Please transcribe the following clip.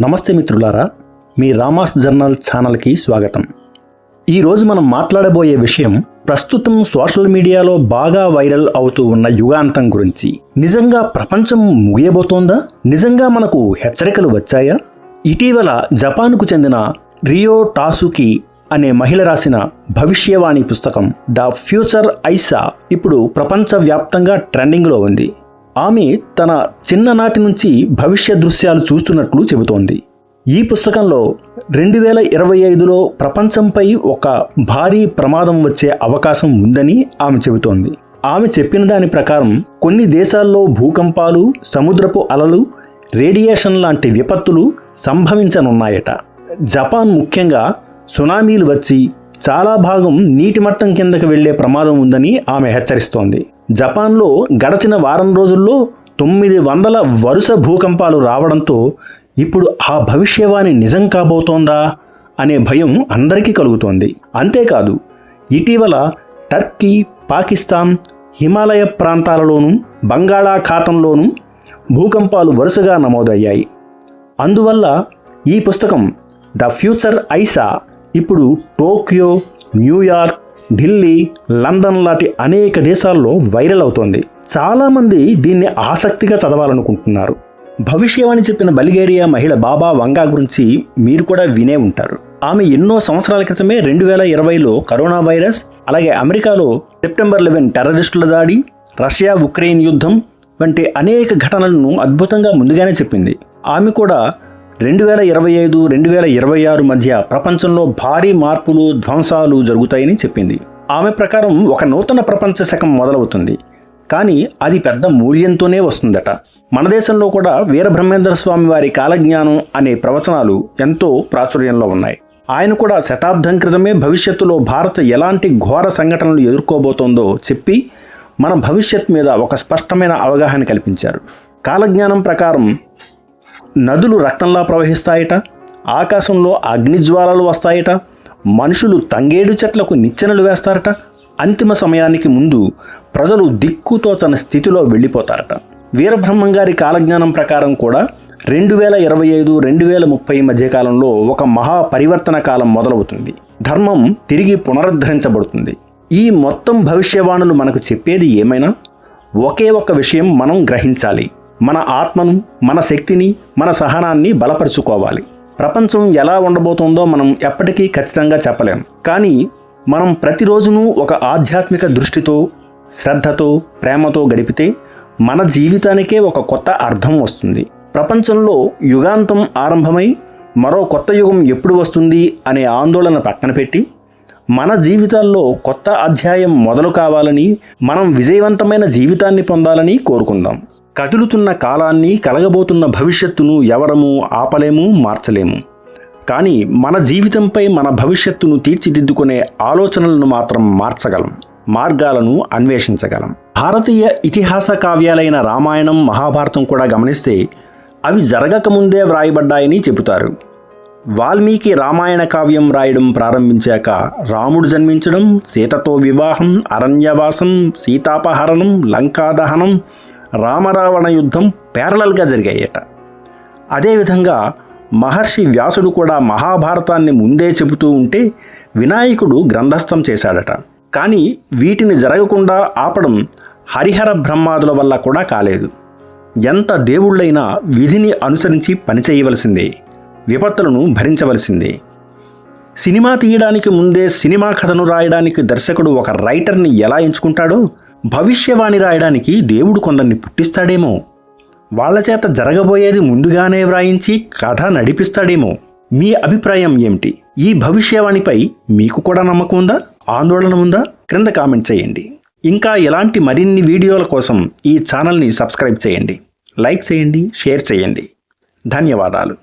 నమస్తే మిత్రులారా మీ రామాస్ జర్నల్ ఛానల్కి స్వాగతం. ఈరోజు మనం మాట్లాడబోయే విషయం ప్రస్తుతం సోషల్ మీడియాలో బాగా వైరల్ అవుతూ ఉన్న యుగాంతం గురించి. నిజంగా ప్రపంచం ముగియబోతోందా? నిజంగా మనకు హెచ్చరికలు వచ్చాయా? ఇటీవల జపాన్కు చెందిన రియో టాసుకి అనే మహిళ రాసిన భవిష్యవాణి పుస్తకం ద ఫ్యూచర్ ఐసా ఇప్పుడు ప్రపంచవ్యాప్తంగా ట్రెండింగ్లో ఉంది. ఆమె తన చిన్ననాటి నుంచి భవిష్య దృశ్యాలు చూస్తున్నట్లు చెబుతోంది. ఈ పుస్తకంలో రెండు వేల ఇరవై ఐదులో ప్రపంచంపై ఒక భారీ ప్రమాదం వచ్చే అవకాశం ఉందని ఆమె చెబుతోంది. ఆమె చెప్పిన దాని ప్రకారం కొన్ని దేశాల్లో భూకంపాలు సముద్రపు అలలు రేడియేషన్ లాంటి విపత్తులు సంభవించనున్నాయట. జపాన్ ముఖ్యంగా సునామీలు వచ్చి చాలా భాగం నీటి మట్టం కిందకి వెళ్ళే ప్రమాదం ఉందని ఆమె హెచ్చరిస్తోంది. జపాన్లో గడచిన వారం రోజుల్లో తొమ్మిది వందల వరుస భూకంపాలు రావడంతో ఇప్పుడు ఆ భవిష్యవాణి నిజం కాబోతోందా అనే భయం అందరికీ కలుగుతోంది. అంతేకాదు ఇటీవల టర్కీ పాకిస్తాన్ హిమాలయ ప్రాంతాలలోనూ బంగాళాఖాతంలోనూ భూకంపాలు వరుసగా నమోదయ్యాయి. అందువల్ల ఈ పుస్తకం ద ఫ్యూచర్ ఐసా ఇప్పుడు టోక్యో న్యూయార్క్ ఢిల్లీ లండన్ లాంటి అనేక దేశాల్లో వైరల్ అవుతోంది. చాలామంది దీన్ని ఆసక్తిగా చదవాలనుకుంటున్నారు. భవిష్యవాణి చెప్పిన బల్గేరియా మహిళ బాబా వంగా గురించి మీరు కూడా వినే ఉంటారు. ఆమె ఎన్నో సంవత్సరాల క్రితమే రెండు వేల ఇరవైలో కరోనా వైరస్ అలాగే అమెరికాలో సెప్టెంబర్ లెవెన్ టెర్రరిస్టుల దాడి రష్యా ఉక్రెయిన్ యుద్ధం వంటి అనేక ఘటనలను అద్భుతంగా ముందుగానే చెప్పింది. ఆమె కూడా రెండు వేల ఇరవై ఐదు రెండు వేల ఇరవై ఆరు మధ్య ప్రపంచంలో భారీ మార్పులు ధ్వంసాలు జరుగుతాయని చెప్పింది. ఆమె ప్రకారం ఒక నూతన ప్రపంచ శకం మొదలవుతుంది. కానీ అది పెద్ద మూల్యంతోనే వస్తుందట. మన దేశంలో కూడా వీరబ్రహ్మేంద్ర స్వామి వారి కాలజ్ఞానం అనే ప్రవచనాలు ఎంతో ప్రాచుర్యంలో ఉన్నాయి. ఆయన కూడా శతాబ్దం క్రితమే భవిష్యత్తులో భారత్ ఎలాంటి ఘోర సంఘటనలు ఎదుర్కోబోతోందో చెప్పి మన భవిష్యత్ మీద ఒక స్పష్టమైన అవగాహన కల్పించారు. కాలజ్ఞానం ప్రకారం నదులు రక్తంలా ప్రవహిస్తాయట ఆకాశంలో అగ్నిజ్వాలలు వస్తాయట మనుషులు తంగేడు చెట్లకు నిచ్చెనలు వేస్తారట. అంతిమ సమయానికి ముందు ప్రజలు దిక్కుతోచని స్థితిలో వెళ్ళిపోతారట. వీరబ్రహ్మం గారి కాలజ్ఞానం ప్రకారం కూడా రెండు వేల ఇరవై ఐదు రెండు వేల ముప్పై మధ్య కాలంలో ఒక మహా పరివర్తన కాలం మొదలవుతుంది. ధర్మం తిరిగి పునరుద్ధరించబడుతుంది. ఈ మొత్తం భవిష్యవాణులు మనకు చెప్పేది ఏమైనా? ఒకే ఒక్క విషయం మనం గ్రహించాలి. మన ఆత్మను మన శక్తిని మన సహనాన్ని బలపరుచుకోవాలి. ప్రపంచం ఎలా ఉండబోతుందో మనం ఎప్పటికీ ఖచ్చితంగా చెప్పలేం. కానీ మనం ప్రతిరోజును ఒక ఆధ్యాత్మిక దృష్టితో శ్రద్ధతో ప్రేమతో గడిపితే మన జీవితానికే ఒక కొత్త అర్థం వస్తుంది. ప్రపంచంలో యుగాంతం ఆరంభమై మరో కొత్త యుగం ఎప్పుడు వస్తుంది అనే ఆందోళన పక్కన పెట్టి మన జీవితాల్లో కొత్త అధ్యాయం మొదలు కావాలని మనం విజయవంతమైన జీవితాన్ని పొందాలని కోరుకుందాం. కదులుతున్న కాలాన్ని కలగబోతున్న భవిష్యత్తును ఎవరము ఆపలేము మార్చలేము. కానీ మన జీవితంపై మన భవిష్యత్తును తీర్చిదిద్దుకునే ఆలోచనలను మాత్రం మార్చగలం మార్గాలను అన్వేషించగలం. భారతీయ ఇతిహాస కావ్యాలైన రామాయణం మహాభారతం కూడా గమనిస్తే అవి జరగకముందే వ్రాయబడ్డాయని చెబుతారు. వాల్మీకి రామాయణ కావ్యం రాయడం ప్రారంభించాక రాముడు జన్మించడం సీతతో వివాహం అరణ్యవాసం సీతాపహరణం లంకాదహనం రామరావణ యుద్ధం పేరలల్గా జరిగాయట. అదేవిధంగా మహర్షి వ్యాసుడు కూడా మహాభారతాన్ని ముందే చెబుతూ ఉంటే వినాయకుడు గ్రంథస్థం చేశాడట. కానీ వీటిని జరగకుండా ఆపడం హరిహర బ్రహ్మాదుల వల్ల కూడా కాలేదు. ఎంత దేవుళ్ళైనా విధిని అనుసరించి పనిచేయవలసిందే విపత్తులను భరించవలసిందే. సినిమా తీయడానికి ముందే సినిమా కథను రాయడానికి దర్శకుడు ఒక రైటర్ని ఎలా ఎంచుకుంటాడో భవిష్యవాణి రాయడానికి దేవుడు కొందరిని పుట్టిస్తాడేమో. వాళ్ళ చేత జరగబోయేది ముందుగానే వ్రాయించి కథ నడిపిస్తాడేమో. మీ అభిప్రాయం ఏమిటి? ఈ భవిష్యవాణిపై మీకు కూడా నమ్మకం ఉందా? ఆందోళన ఉందా? క్రింద కామెంట్ చేయండి. ఇంకా ఇలాంటి మరిన్ని వీడియోల కోసం ఈ ఛానల్ని సబ్స్క్రైబ్ చేయండి. లైక్ చేయండి షేర్ చేయండి. ధన్యవాదాలు.